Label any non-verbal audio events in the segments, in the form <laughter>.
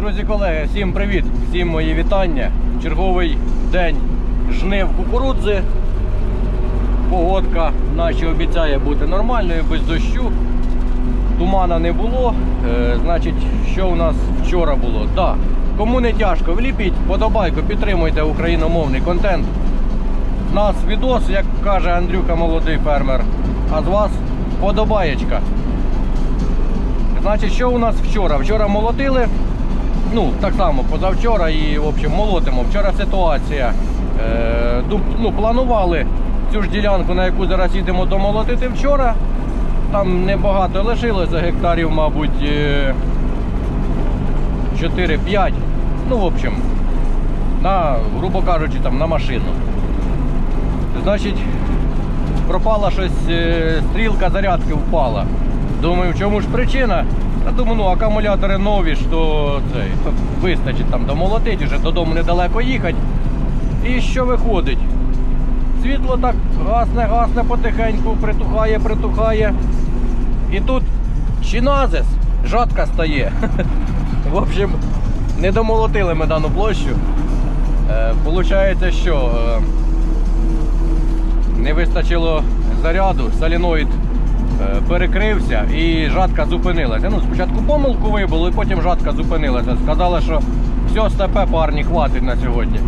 Друзі, колеги, всім привіт! Всім мої вітання. Черговий день жнив кукурудзи. Погодка наче обіцяє бути нормальною, без дощу. Тумана не було. Е, значить, що у нас вчора було? Да. Кому не тяжко, вліпіть подобайку, підтримуйте україномовний контент. Нас відос, як каже Андрюха, молодий фермер. А з вас подобаєчка. Значить, що у нас вчора? Вчора молотили. Ну, так само, позавчора і в общем, молотимо. Вчора ситуація. Е, ну, планували цю ж ділянку, на яку зараз їдемо домолотити вчора. Там небагато лишилося гектарів, мабуть, е, 4-5. Ну, в общем, на, грубо кажучи, там, на машину. Значить, пропала щось, е, стрілка зарядки впала. Думаю, в чому ж причина? Та думаю, ну акумулятори нові, то це, вистачить там домолотити, вже додому недалеко їхати. І що виходить? Світло так гасне, гасне потихеньку, притухає, притухає. І тут чиназис, жатка стає. <laughs> В общем, не домолотили ми дану площу. Е, Получається, що е, не вистачило заряду, соліноїд перекрився і жатка зупинилася. Ну, спочатку помилку вибило, і потім жатка зупинилася. Сказали, що все, степе парні, хватить на сьогодні.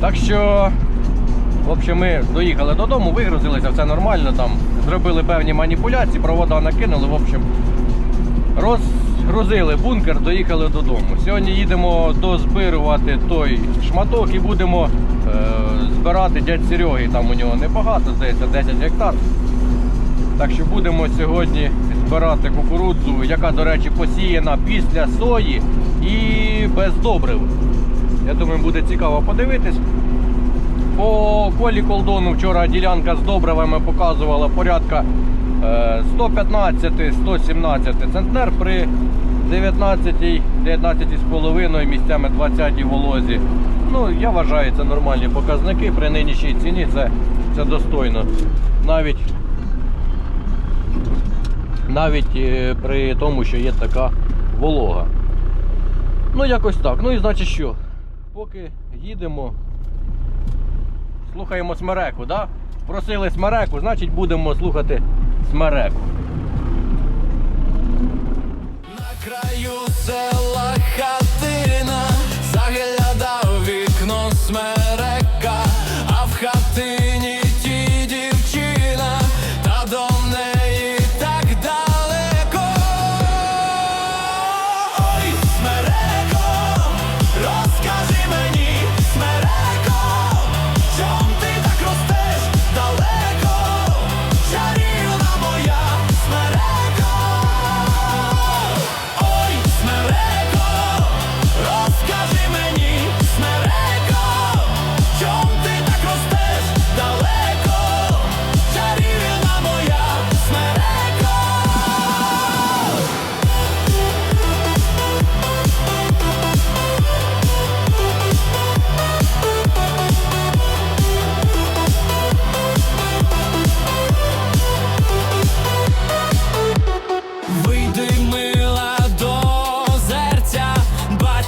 Так що, в общем, ми доїхали додому, вигрузилися, все нормально там. Зробили певні маніпуляції, провода накинули, в общем, розгрузили бункер, доїхали додому. Сьогодні їдемо дозбирувати той шматок і будемо е, збирати дядь Сереги. Там у нього небагато, здається, 10 гектар. Так що будемо сьогодні збирати кукурудзу, яка, до речі, посіяна після сої і без добрив. Я думаю, буде цікаво подивитись. По колі колдону вчора ділянка з добривами показувала порядка е, 115-117 центнер при 19 19,5 місцями 20 волозі. Ну, я вважаю, це нормальні показники. При нинішній ціні це, це достойно. Навіть навіть е, при тому, що є така волога. Ну, якось так. Ну і значить що? Поки їдемо, слухаємо смереку, да? Просили смереку, значить будемо слухати смереку. На краю села хатина,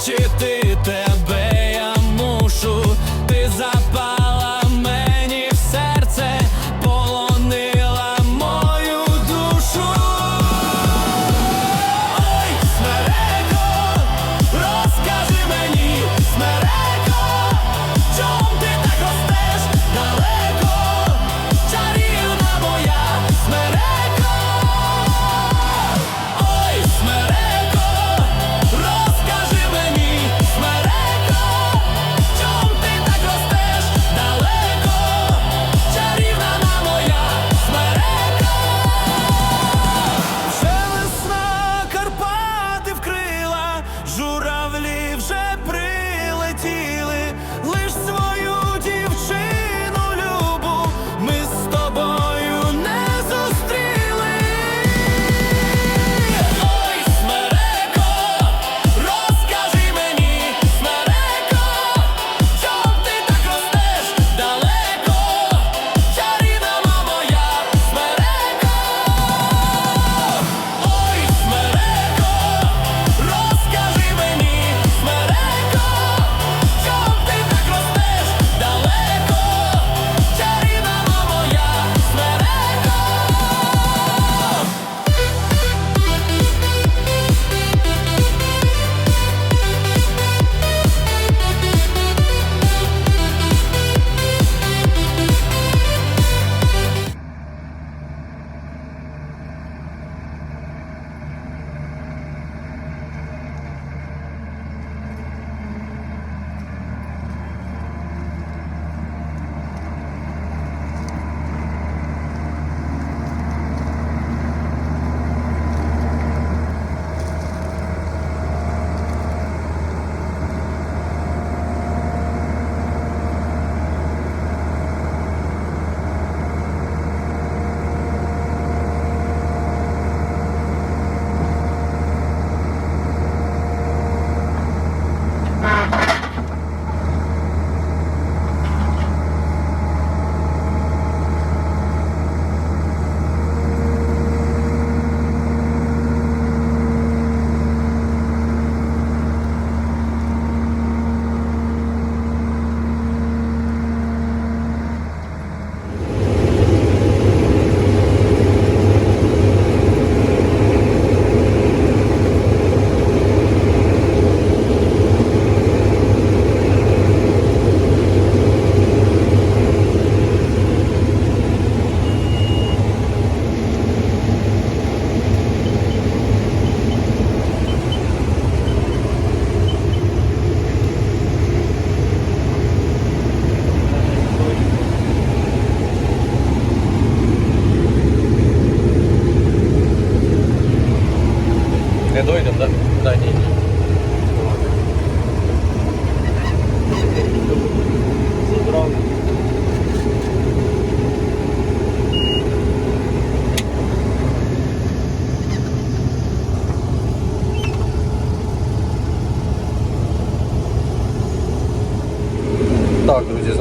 бачити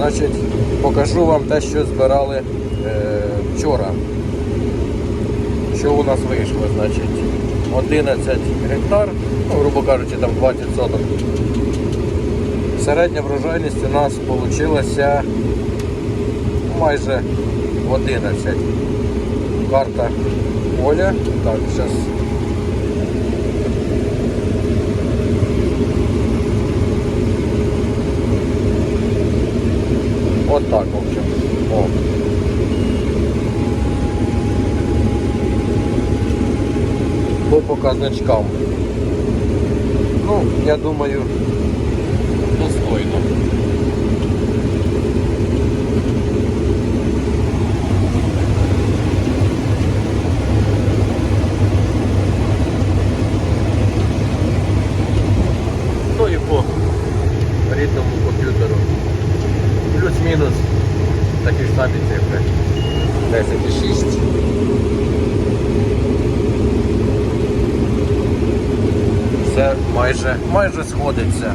Значить, покажу вам те, що збирали е, вчора. Що у нас вийшло, значить, 11 гектар, ну, грубо кажучи, там 20 соток. Середня врожайність у нас вийшла майже 11. Карта поля. Так, зараз. Вот так, в общем. О. По показничкам. Ну, я думаю, достойно. Ну і по рідному комп'ютеру. Плюс-мінус такі ж самі цифри. 10,6. Все майже, майже сходиться.